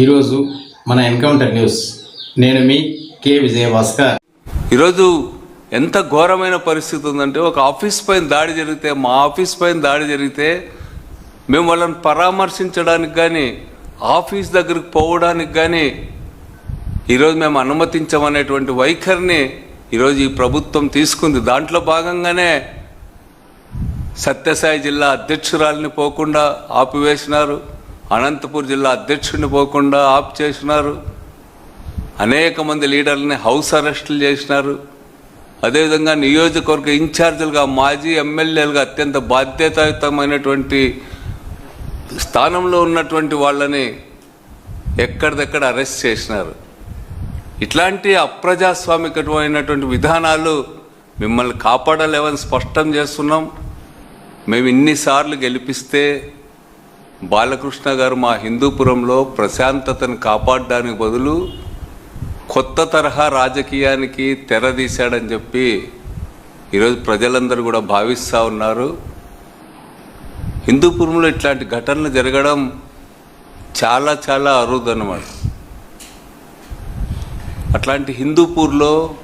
ఈరోజు మన encounter news. నేను మీ కే విజయభాస్కర్. ఈరోజు ఎంత ఘోరమైన పరిస్థితి ఉందంటే ఒక ఆఫీస్ పైన దాడి జరిగితే మా ఆఫీస్ పైన దాడి జరిగితే మేము వాళ్ళని పరామర్శించడానికి కానీ ఆఫీస్ దగ్గరికి పోవడానికి కానీ ఈరోజు మేము అనుమతించమనేటువంటి వైఖరిని ఈరోజు ఈ ప్రభుత్వం తీసుకుంది. దాంట్లో భాగంగానే సత్యసాయి జిల్లా అధ్యక్షురాలిని పోకుండా ఆపివేసినారు. అనంతపూర్ జిల్లా అధ్యక్షుడిని పోకుండా ఆప్ చేసినారు. అనేక మంది లీడర్లని హౌస్ అరెస్టులు చేసినారు. అదేవిధంగా నియోజకవర్గ ఇన్ఛార్జీలుగా మాజీ ఎమ్మెల్యేలుగా అత్యంత బాధ్యతాయుతమైనటువంటి స్థానంలో ఉన్నటువంటి వాళ్ళని ఎక్కడిదెక్కడ అరెస్ట్ చేసినారు. ఇట్లాంటి అప్రజాస్వామికమైనటువంటి విధానాలు మిమ్మల్ని కాపాడలేవని స్పష్టం చేస్తున్నాం. మేము ఇన్నిసార్లు గెలిపిస్తే బాలకృష్ణ గారు మా హిందూపురంలో ప్రశాంతతను కాపాడడానికి బదులు కొత్త తరహా రాజకీయానికి తెరదీశాడని చెప్పి ఈరోజు ప్రజలందరూ కూడా భావిస్తూ ఉన్నారు. హిందూపురంలో ఇట్లాంటి ఘటనలు జరగడం చాలా చాలా అరుదన్నమాట. అట్లాంటి హిందూపూర్లో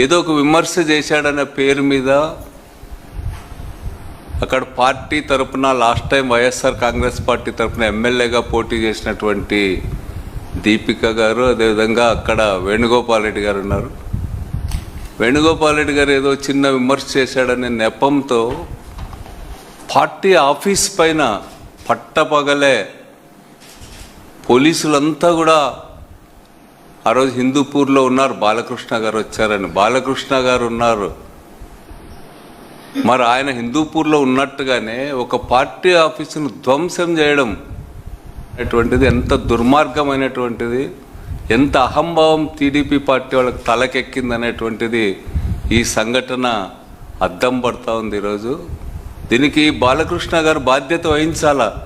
ఏదో ఒక విమర్శ చేశాడనే పేరు మీద అక్కడ పార్టీ తరపున last time YSR Congress party తరపున ఎమ్మెల్యేగా పోటీ చేసినటువంటి దీపిక గారు అదేవిధంగా అక్కడ వేణుగోపాల్ రెడ్డి గారు ఉన్నారు. వేణుగోపాల్ రెడ్డి గారు ఏదో చిన్న విమర్శ చేశాడనే నెపంతో పార్టీ ఆఫీస్ పైన పట్టపగలే పోలీసులంతా కూడా ఆ రోజు హిందూపూర్లో ఉన్నారు బాలకృష్ణ గారు వచ్చారని. బాలకృష్ణ గారు ఉన్నారు. మరి ఆయన హిందూపూర్లో ఉన్నట్టుగానే ఒక పార్టీ ఆఫీసును ధ్వంసం చేయడం అనేటువంటిది ఎంత దుర్మార్గమైనటువంటిది ఎంత అహంభావం టీడీపీ పార్టీ వాళ్ళకి తలకెక్కింది అనేటువంటిది ఈ సంఘటన అద్దం పడతా ఉంది ఈరోజు. దీనికి బాలకృష్ణ గారు బాధ్యత వహించాలా?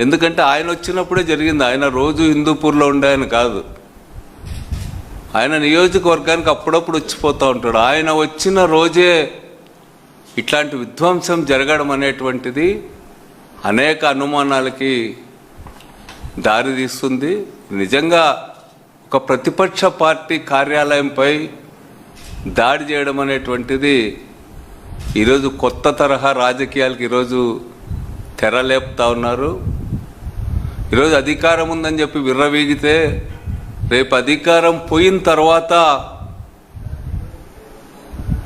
ఎందుకంటే ఆయన వచ్చినప్పుడే జరిగింది. ఆయన రోజు హిందూపూర్లో ఉండే ఆయన కాదు. ఆయన నియోజకవర్గానికి అప్పుడప్పుడు వచ్చిపోతూ ఉంటాడు. ఆయన వచ్చిన రోజే ఇట్లాంటి విధ్వంసం జరగడం అనేటువంటిది అనేక అనుమానాలకి దారితీస్తుంది నిజంగా ఒక ప్రతిపక్ష పార్టీ కార్యాలయంపై దాడి చేయడం అనేటువంటిది ఈరోజు కొత్త తరహా రాజకీయాలకు ఈరోజు తెరలేపుతా ఉన్నారు. ఈరోజు అధికారం ఉందని చెప్పి విర్రవీగితే రేపు అధికారం పోయిన తర్వాత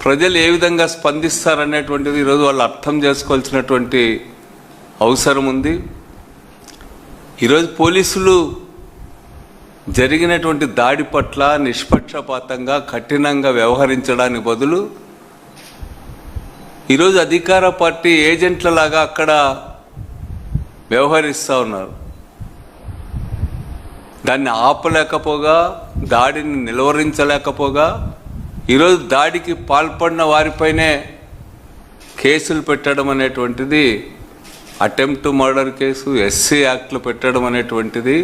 ప్రజలు ఏ విధంగా స్పందిస్తారనేటువంటిది ఈరోజు వాళ్ళు అర్థం చేసుకోవాల్సినటువంటి అవసరం ఉంది. ఈరోజు పోలీసులు జరిగినటువంటి దాడి పట్ల నిష్పక్షపాతంగా కఠినంగా వ్యవహరించడానికి బదులు ఈరోజు అధికార పార్టీ ఏజెంట్లలాగా అక్కడ వ్యవహరిస్తూ ఉన్నారు. దాన్ని ఆపలేకపోగా దాడిని నిలువరించలేకపోగా ఈరోజు దాడికి పాల్పడిన వారిపైనే కేసులు పెట్టడం అనేటువంటిది అటెంప్ట్ మర్డర్ కేసు ఎస్సీ యాక్ట్లు పెట్టడం అనేటువంటిది.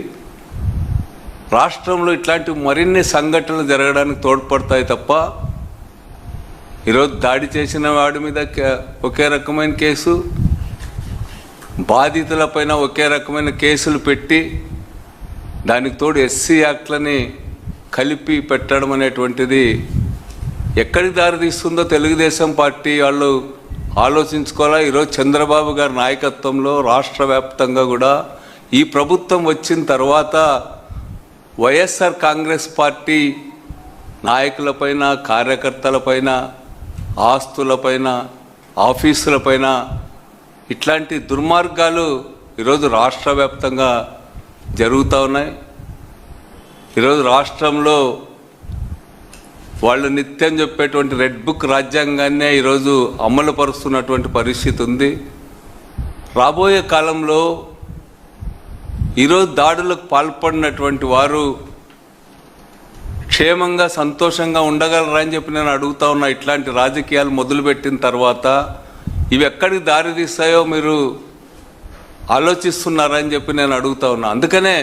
రాష్ట్రంలో ఇట్లాంటి మరిన్ని సంఘటనలు జరగడానికి తోడ్పడతాయి తప్ప ఈరోజు దాడి చేసిన వాడి మీద కే- ఒకే రకమైన కేసు బాధితులపైన ఒకే రకమైన కేసులు పెట్టి దానికి తోడు ఎస్సీ యాక్ట్లని కలిపి పెట్టడం అనేటువంటిది ఎక్కడికి దారి తీస్తుందో తెలుగుదేశం పార్టీ వాళ్ళు ఆలోచించుకోవాలా? ఈరోజు చంద్రబాబు గారి నాయకత్వంలో రాష్ట్ర వ్యాప్తంగా కూడా ఈ ప్రభుత్వం వచ్చిన తర్వాత వైఎస్ఆర్ కాంగ్రెస్ పార్టీ నాయకులపైన కార్యకర్తలపైన ఆస్తులపైన ఆఫీసులపైన ఇట్లాంటి దుర్మార్గాలు ఈరోజు రాష్ట్ర వ్యాప్తంగా జరుగుతూ ఉన్నాయి. ఈరోజు రాష్ట్రంలో వాళ్ళు నిత్యం చెప్పేటువంటి రెడ్ బుక్ రాజ్యాంగాన్నే ఈరోజు అమలు పరుస్తున్నటువంటి పరిస్థితి ఉంది. రాబోయే కాలంలో ఈరోజు దాడులకు పాల్పడినటువంటి వారు క్షేమంగా సంతోషంగా ఉండగలరా అని చెప్పి నేను అడుగుతా ఉన్నా. ఇట్లాంటి రాజకీయాలు మొదలుపెట్టిన తర్వాత ఇవి ఎక్కడికి దారి తీస్తాయో మీరు ఆలోచిస్తున్నారని చెప్పి నేను అడుగుతా ఉన్నా. అందుకనే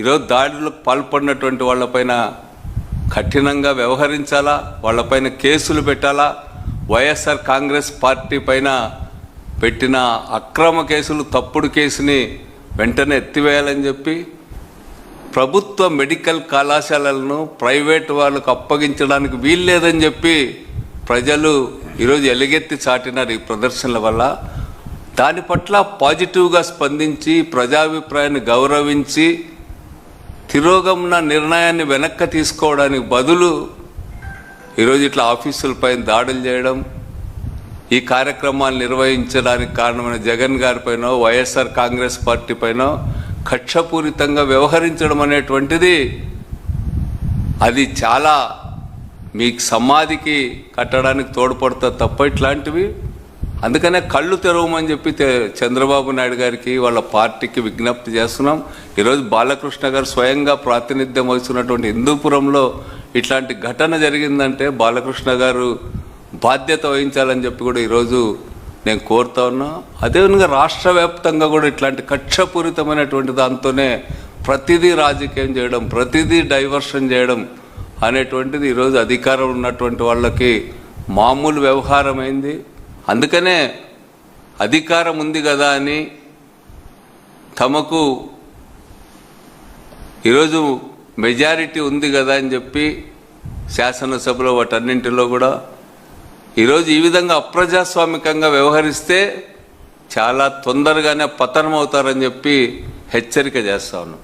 ఈరోజు దాడులకు పాల్పడినటువంటి వాళ్ళపైన కఠినంగా వ్యవహరించాలా? వాళ్ళపైన కేసులు పెట్టాలా? వైఎస్ఆర్ కాంగ్రెస్ పార్టీ పైన పెట్టిన అక్రమ కేసులు తప్పుడు కేసుని వెంటనే ఎత్తివేయాలని చెప్పి ప్రభుత్వ మెడికల్ కళాశాలలను ప్రైవేట్ వాళ్ళకు అప్పగించడానికి వీల్లేదని చెప్పి ప్రజలు ఈరోజు ఎలుగెత్తి చాటినారు ఈ ప్రదర్శనల వల్ల. దాని పట్ల పాజిటివ్గా స్పందించి ప్రజాభిప్రాయాన్ని గౌరవించి తిరోగమన నిర్ణయాన్ని వెనక్కి తీసుకోవడానికి బదులు ఈరోజు ఇట్లా ఆఫీసులపైన దాడులు చేయడం ఈ కార్యక్రమాలు నిర్వహించడానికి కారణమైన జగన్ గారిపైన వైఎస్ఆర్ కాంగ్రెస్ పార్టీ పైన కక్షపూరితంగా వ్యవహరించడం అనేటువంటిది అది చాలా మీకు సమాధికి కట్టడానికి తోడ్పడుతుంది తప్ప ఇట్లాంటివి అందుకనే కళ్ళు తెరవమని చెప్పి చంద్రబాబు నాయుడు గారికి వాళ్ళ పార్టీకి విజ్ఞప్తి చేస్తున్నాం. ఈరోజు బాలకృష్ణ గారు స్వయంగా ప్రాతినిధ్యం వహిస్తున్నటువంటి హిందూపురంలో ఇట్లాంటి ఘటన జరిగిందంటే బాలకృష్ణ గారు బాధ్యత వహించాలని చెప్పి కూడా ఈరోజు నేను కోరుతా ఉన్నా. అదేవిధంగా రాష్ట్ర వ్యాప్తంగా కూడా ఇట్లాంటి కక్షపూరితమైనటువంటి దాంతోనే ప్రతిదీ రాజకీయం చేయడం ప్రతిదీ డైవర్షన్ చేయడం అనేటువంటిది ఈరోజు అధికారం ఉన్నటువంటి వాళ్ళకి మామూలు వ్యవహారం అయింది అందుకనే అధికారం ఉంది కదా అని తమకు ఈరోజు మెజారిటీ ఉంది కదా అని చెప్పి శాసనసభలో వాటన్నింటిలో కూడా ఈరోజు ఈ విధంగా అప్రజాస్వామికంగా వ్యవహరిస్తే చాలా తొందరగానే పతనం అవుతారని చెప్పి హెచ్చరిక చేస్తా ఉన్నాం.